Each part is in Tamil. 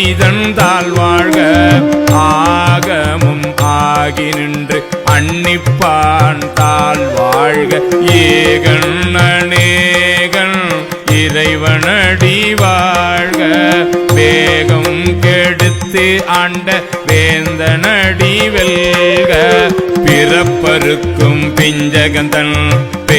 மனிதன் தாழ்வாழ்க ஆகமும் ஆகி நின்று அன்னிப்பான் தாழ்வாழ்க ஏகன் அநேகன் இறைவனடி வாழ்க. வேகம் கெடுத்து ஆண்ட வேந்தனடி வெல்க. பிறப்பருக்கும் பிஞ்சகந்தன்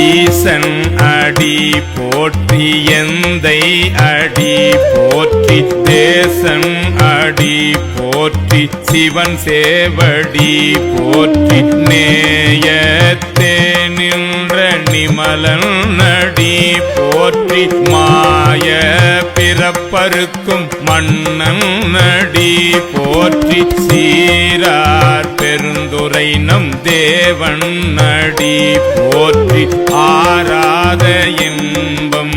ஈசன் அடி போற்றி எந்தை அடி போற்றி தேசன் அடி போற்றி சிவன் சேவடி போற்றி நேயத்தே நின்ற நிமலன் நடி போற்றி மாய பிறப்பருக்கும் மன்னன் நடி போற்றி சீரார் பெருந்த பெருந்துரை நம் தேவன் நடி போற்றி ஆராத இன்பம்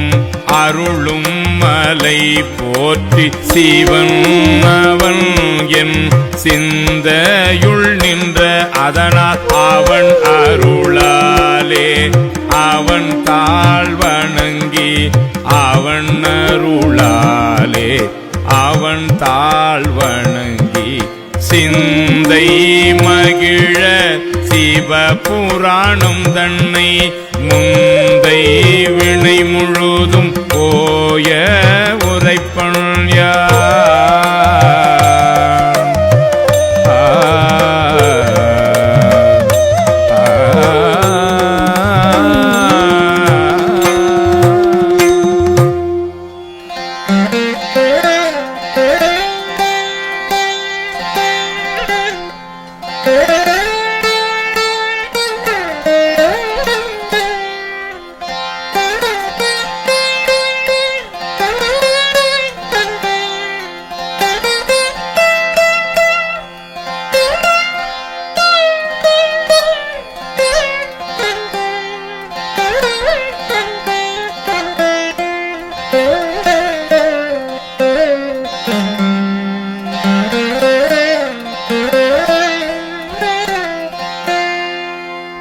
அருளும் மலை போற்றி சிவன் அவன் என் சிந்தையுள் நின்ற அதனால் அவன் அருளாலே. அவன் தாழ் வணங்கி அவன் அருளாலே. அவன் தாழ் வணங்கி சிந்தை மகிழ சிவபுராணம் தன்னை முந்தை வினை முழுதும்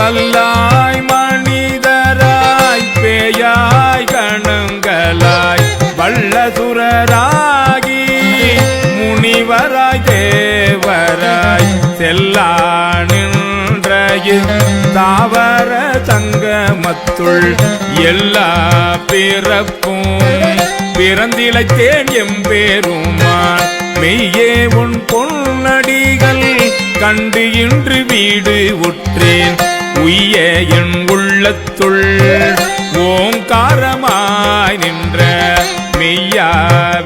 கல்லாய் மனிதராய் பேயாய் கணங்களாய் வல்லசுரராகி முனிவராய் தேவராய் செல்லா நின்ற தாவர சங்கமத்துள் எல்லா பிறப்பும் பிறந்திழைத்தேன் எம்பேருமான் மெய்யே உன் பொன்னடிகள் கண்டு இன்று வீடு உற்றேன். உய்ய என் உள்ளத்துள் ஓங்காரமாய் நின்ற மெய்யா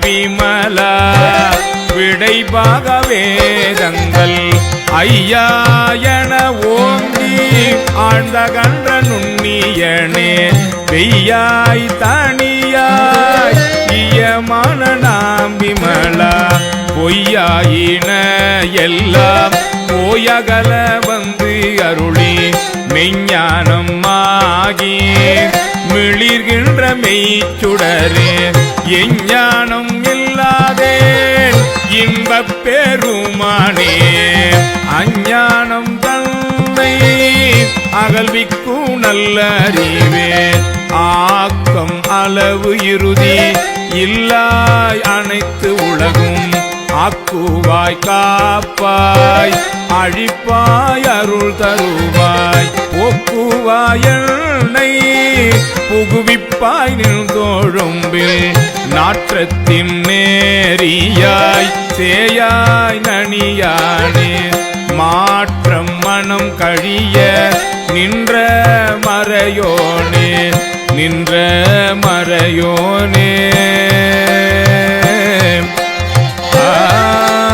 விமலா. விடைபாக வேதங்கள் ஐயா என ஓங்கி ஆழ்ந்த கன்ற நுண்ணியனே பெய்யாய் தனியாய் இயமான நாம் விமலா. பொய்யாயின எல்லாம் போயகல வந்து அருளி மெஞ்ஞானம் ஆகி மிளிர்கின்ற மெய்ச்சுடரே எஞ்ஞானம் இல்லாதே இன்பப் பெருமானே. அஞ்ஞானம் தன்னை அகல்விக்கும் நல்லறிவே ஆக்கம் அளவு இறுதி இல்லாய் அனைத்து உலகும் ஆக்குவாய் காப்பாய் அழிப்பாய் அருள் தருவாய். ஒக்குவாய் புகுவிப்பாய் நின்றோழும்பில் நாற்றத்தின் நேரியாய் சேயாய் நனியானே. மாற்றம் மனம் கழிய நின்ற மறையோனே நின்ற மறையோனே. ஆ.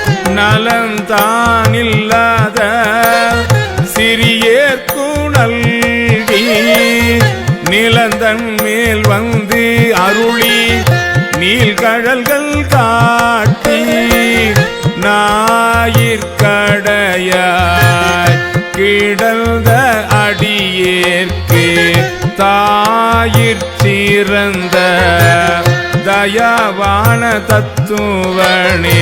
நலந்தான் இல்லாத சிறியேற்கு நல்கி நிலந்தன் மேல் வந்து அருளி நீள்கழல்கள் காட்டி ஞாயிற்கடையாய் கிடந்த அடியேற்கு தாயிற் சிறந்த தயாவான தத்துவனே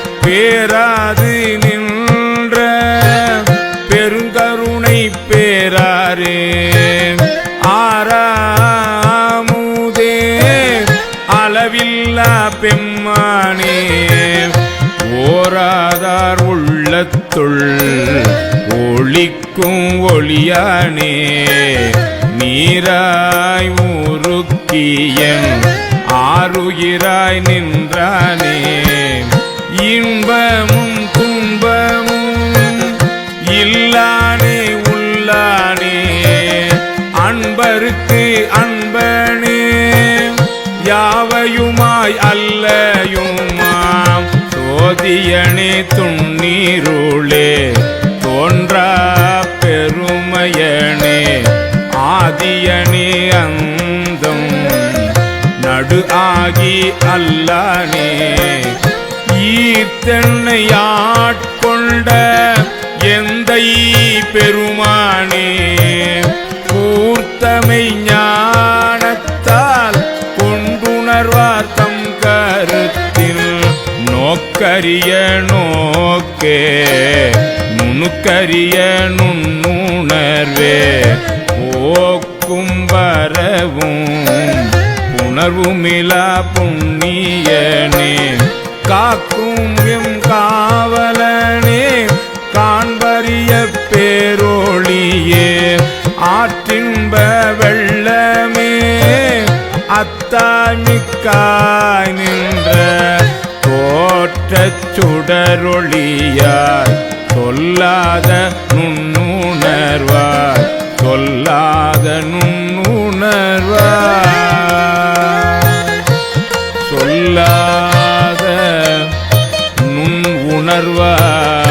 பேராது நின்ற பெருங்கருணை பேராரே. ஆறாமுதே அளவில்லா பெம்மானே. ஓராதார் உள்ளத்துள் ஒளிக்கும் ஒளியானே. நீராய் ஊருக்கியன் ஆறுயிராய் நின்றானே. இன்பமும் துன்பமும் இல்லானே உள்ளானே. அன்பருக்கு அன்பனே யாவையுமாய் அல்லையுமாம். சோதியனே துண்ணீருளே தோன்றா பெருமையனே. ஆதியனே அந்தம் நடு ஆகி அல்லானே. ஈர்த்தென்னை ஆட்கொண்ட எந்தை பெருமானே கூர்த்தமை ஞானத்தால் கொண்டுணர்வார் தம் கருத்தில். நோக்கரிய நோக்கே நுணுக்கரிய நுண்ணுணர்வே போக்கும் வரவும் உணர்வுமிலா புண்ணியனே. காக்கும் எம் காவலனே காண்பறிய பேரோழியே. ஆற்றின்ப வெள்ளமே அத்தாமிக்காய் நின்ற தோற்றச் சுடரொளியாய் சொல்லாத நுண்ணுணர்வாய் சொல்லாத நுண்ணுணர்வாய் சொல்லா உணர்வாய்.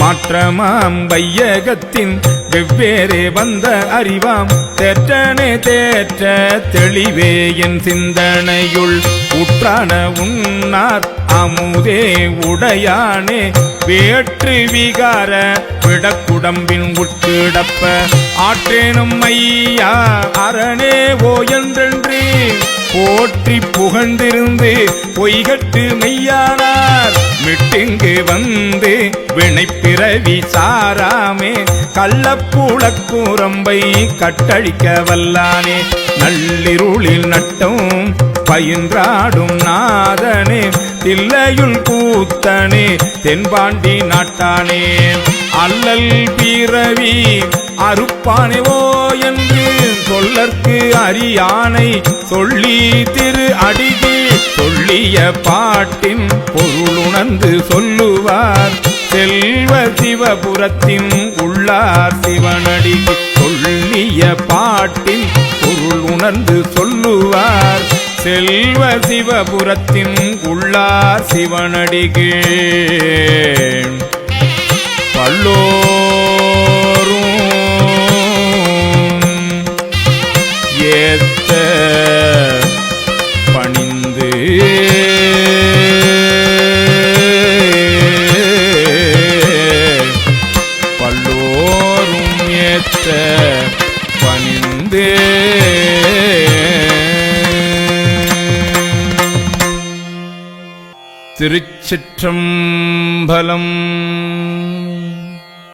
மாற்றமாம் வையகத்தின் வெவ்வேறே வந்த அறிவாம். தேற்றனே தேற்ற தெளிவே என் சிந்தனையுள். உற்றான உன்னார் அமுதே உடையானே. வேற்று விகார விடக்குடம்பின் உட்கிடப்ப. ஆற்றேனும் ஐயா அரணே ஓ என்றென்று. போற்றி புகழ்ந்திருந்து பொய்கட்டு மெய்யா வந்து வினைப்பிறவி சாராமே கள்ளப்பூளக்கூரம்பை கட்டழிக்க வல்லானே நள்ளிருளில் நட்டும் பயின்றாடும் நாதனே தில்லையுள் கூத்தனே தென்பாண்டி நாட்டானே. அல்லல் பிறவி அறுப்பானே ஓ என்று சொல்லற்கு அரியானை சொல்லி திரு அடிகே சொல்லிய பாட்டின் பொருளுணர்ந்து சொல்லுவார். செல்வ சிவபுரத்தின் உள்ளார் சிவனடி சொல்லிய பாட்டின் பொருள் உணர்ந்து சொல்லுவார். செல்வ சிவபுரத்தின் உள்ளார் சிவனடிகே. பல்லோ திருச்சிற்றம்பலம்